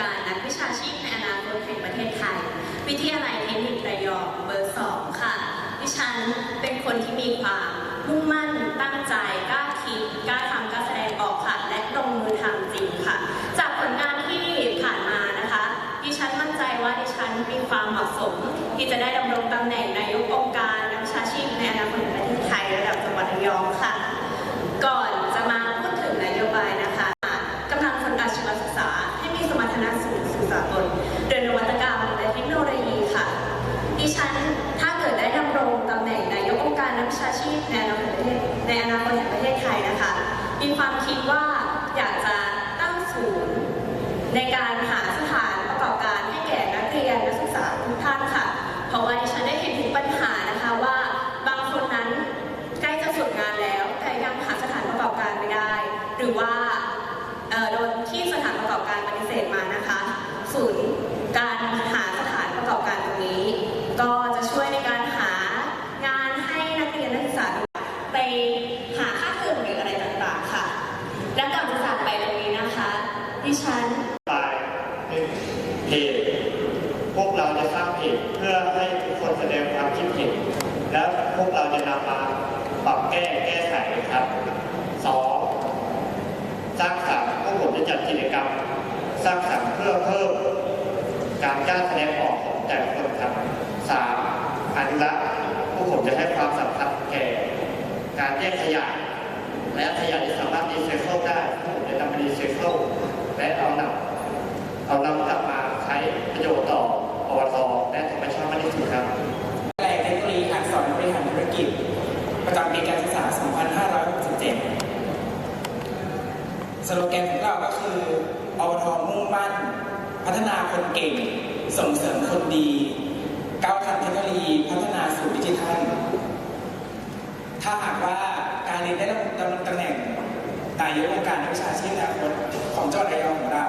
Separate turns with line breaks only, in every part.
การนักวิชาชีพในอนาคตแห่งประเทศไทย วิทยาลัยเทคนิคระยองเบอร์สองค่ะดิฉันเป็นคนที่มีความมุ่งมั่นตั้งใจกล้าคิดกล้าทำกล้าแสดงออกค่ะ และลงมือทำจริงค่ะ จากผลงานที่ผ่านมานะคะดิฉันมั่นใจว่าดิฉันมีความเหมาะสมที่จะได้ดำรงตำแหน่งนายกอง งความคิด และ
พวกเราจะนำมาปรับแก้แก้ไขครับสองสร้างสรรค์พวกผมจะจัดกิจกรรม สร้างสรรค์เพื่อเพิ่ม การกล้าแสดงออกของแต่ละคนครับสามอนุรักษ์พวกผมจะให้ความสำคัญแก่การแยกขยะและขยะที่สามารถรีไซเคิลได้พวกผมจะนำไปรีไซเคิลและเอานำเอานำกลับมาใช้ประโยชน์ต่ออบตและธรรมชาติมากที่สุดครับ
ประจำปีการศึกษา 2567 สโลแกนของเราก็คืออบทมุ่งมั่น พัฒนาคนเก่ง ส่งเสริมคนดีก้าวทันเทคโนโลยีพัฒนาสู่ดิจิทัล ถ้าหากว่าการเรียนได้รับตำแหน่งนายกองค์การวิชาชีพอนาคตของจังหวัดระยองของเรา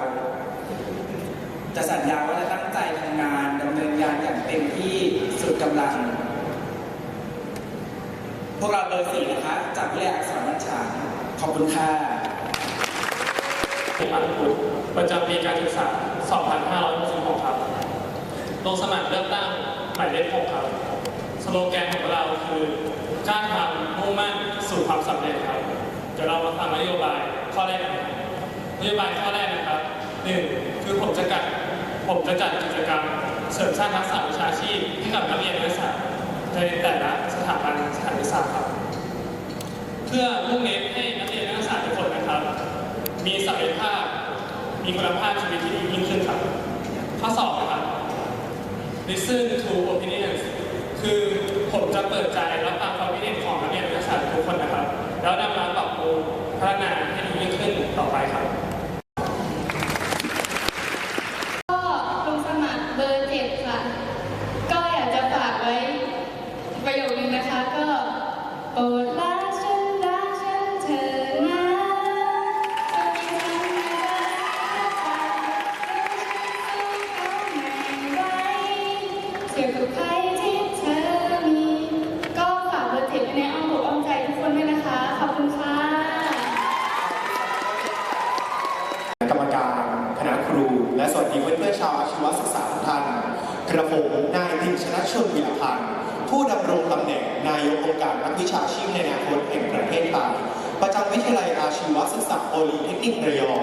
จะสัญญาว่าจะตั้งใจทำงานดำเนินงานอย่างเต็มที่สุดกำลัง พวกเราเบอร์สี่นะคะ จากวิทยาอักษรบัญชาขอบคุณค่ะ
อันพุประจำปีการศึกษา 2566 ครับ ลงสมัครเลือกตั้งหมายเลข6ครับ สโลแกนของเราคือกล้าทำมุ่งมั่นสู่ความสำเร็จครับ เดี๋ยวเรามาฟังนโยบายข้อแรกกันนโยบายข้อแรกนะครับหนึ่งคือผมจะจัดผมจะจัดกิจกรรม เสริมสร้างทักษะวิชาชีพให้กับนักเรียนนักศึกษา ในแต่ละสถาบันสถานศึกษาครับ เพื่อมุ่งเน้นให้นักเรียนนักศึกษาทุกคนนะครับ มีศักยภาพ มีคุณภาพชีวิตที่ดียิ่งขึ้นครับ ข้อสอบนะครับ listen to opinions คือผมจะเปิดใจรั
บ
ดิรพันธ์ผู้ดำรงตำแหน่งนายกองค์การนักวิชาชีพในอนาคตแห่งประเทศไทยประจำวิทยาลัยอาชีวศึกษาโอลีเทคนิคระยอง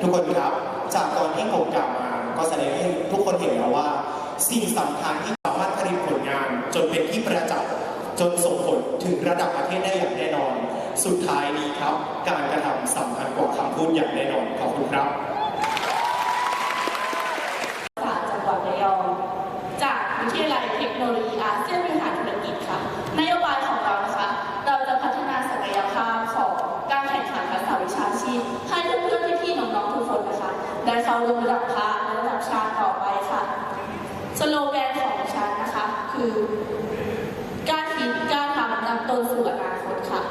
ทุกคนครับ จากตอนที่ผมกล่าวมา ก็แสดงให้ทุกคนเห็นแล้วว่า สิ่งสำคัญที่สามารถผลิตผลงานจนเป็นที่ประจักษ์จนส่งผลถึงระดับประเทศได้อย่างแน่นอน สุดท้ายนี้ครับ การกระทำสำคัญกว่าคำพูดอย่างแน่นอนขอบคุณครับ
โลแกนของฉันนะคะ คือกล้าคิดกล้าทำนำตนสู่อนาคตค่ะ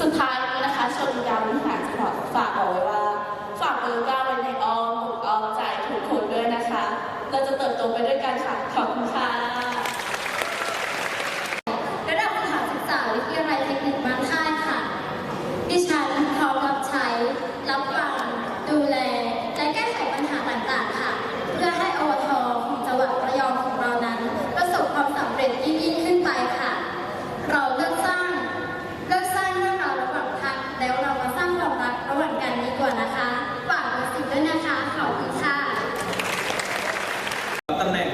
สุดท้ายนี้นะคะชนยาวิหารจะขอฝากบอกไว้ว่า ฝากเบอร์เก้าไว้ในอ้อมอกอ้อมใจทุกคนด้วยนะคะ เราจะเติบโตไปด้วยกันค่ะขอบคุณค่ะ
ระดับสถานศึกษาวิทยาลัยเทคนิคบ้านค่ายค่ะ ดิฉันพร้อมรับใช้ รับฟัง ดูแล และแก้ไขปัญหาต่างๆ ค่ะ เร็จยิ่งยิ่งขึ้นไปค่ะ เราเลิกสร้างเลิกสร้างเรื่องราวระหว่างทางแล้วเรามาสร้างความรักระหว่างกันดีกว่านะคะฝากเบอร์สิบด้วยนะคะขอบคุณค่ะ
ตำแหน่ง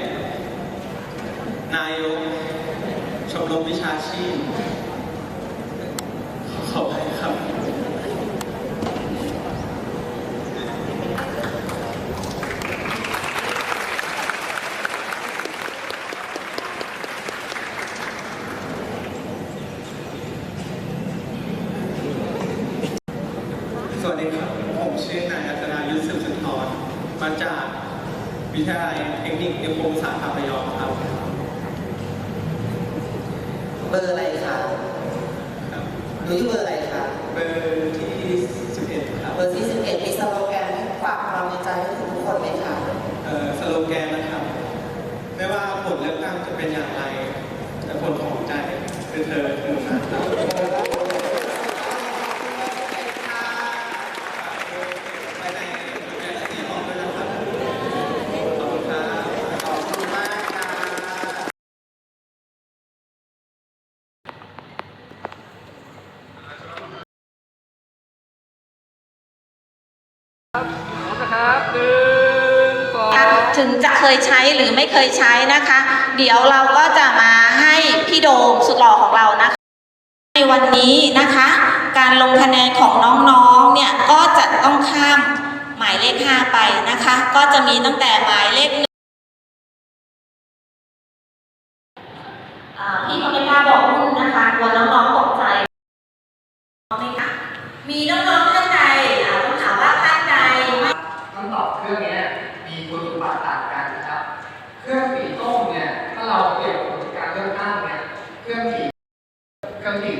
นายกชมรมวิชาชีพ ขอบคุณครับ ส วัสดีครับ ผมชื่อนายอัศนายุทธสืบสุนทรมาจากวิทยาลัยเทคนิคนิคมศาสตร์ท่าพยอมครับ
เบอร์อะไรคะ
ครับ
หนูอยู่เบอร์อะไรคะ
เบอร์ที่ 11 ครับ
เบอร์ที่ 11 มีสโลแกนฝากความในใจให้ถึงทุกคนไหมคะ
เอ่อสโลแกนนะครับ ไม่ว่าผลเลือกตั้งจะเป็นอย่างไร แต่ผลของใจคือเธอคือหนูนะครับ
ถึงจะเคยใช้หรือไม่เคยใช้นะคะ เดี๋ยวเราก็จะมาให้พี่โดมสุดหล่อของเรานะคะ ในวันนี้นะคะ การลงคะแนนของน้องๆเนี่ยก็จะต้องข้ามหมายเลข 5 ไปนะคะ ก็จะมีตั้งแต่หมายเลขหนึ่งอ่าพี่ก็ไม่กล้าบอกรุ่นนะคะกลัวน้องๆตกใจไหมคะมีน้องๆท่านใดอ่าต้องถามว่าท่านใดไม่
คำตอบเครื่องเนี้ยมีคุณสมบัติต่างกันนะครับ เครื่องสีส้มเนี่ย ถ้าเราเปรียบกับการเลือกตั้งเนี่ย เครื่องสี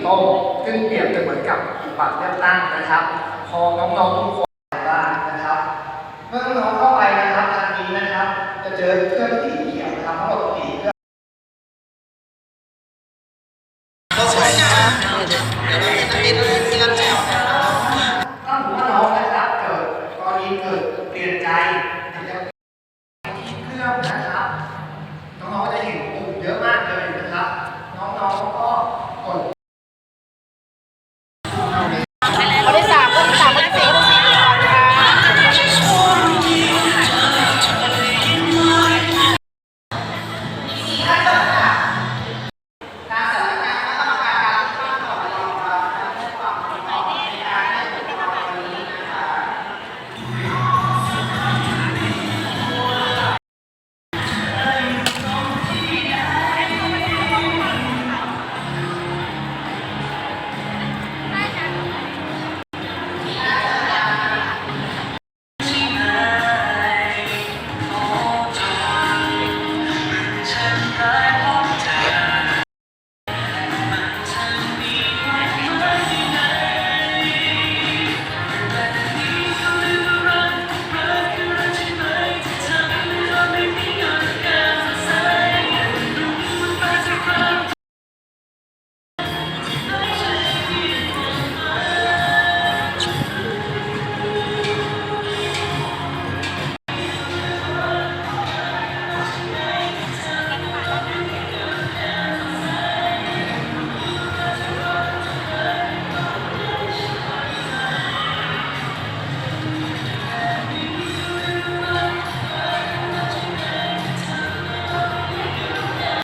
เครื่องสีส้มซึ่งเปรียบจะเหมือนกับบัตรเลือกตั้งนะครับ พอน้องๆทุกคนบ้างนะครับเมื่อน้องเข้าไปนะครับทางนี้นะครับ จะเจอเครื่องสีเขียวนะครับทั้งหมดสี่เครื่องถ้าสมมติว่าน้องนะครับเรณีเกิดเป็น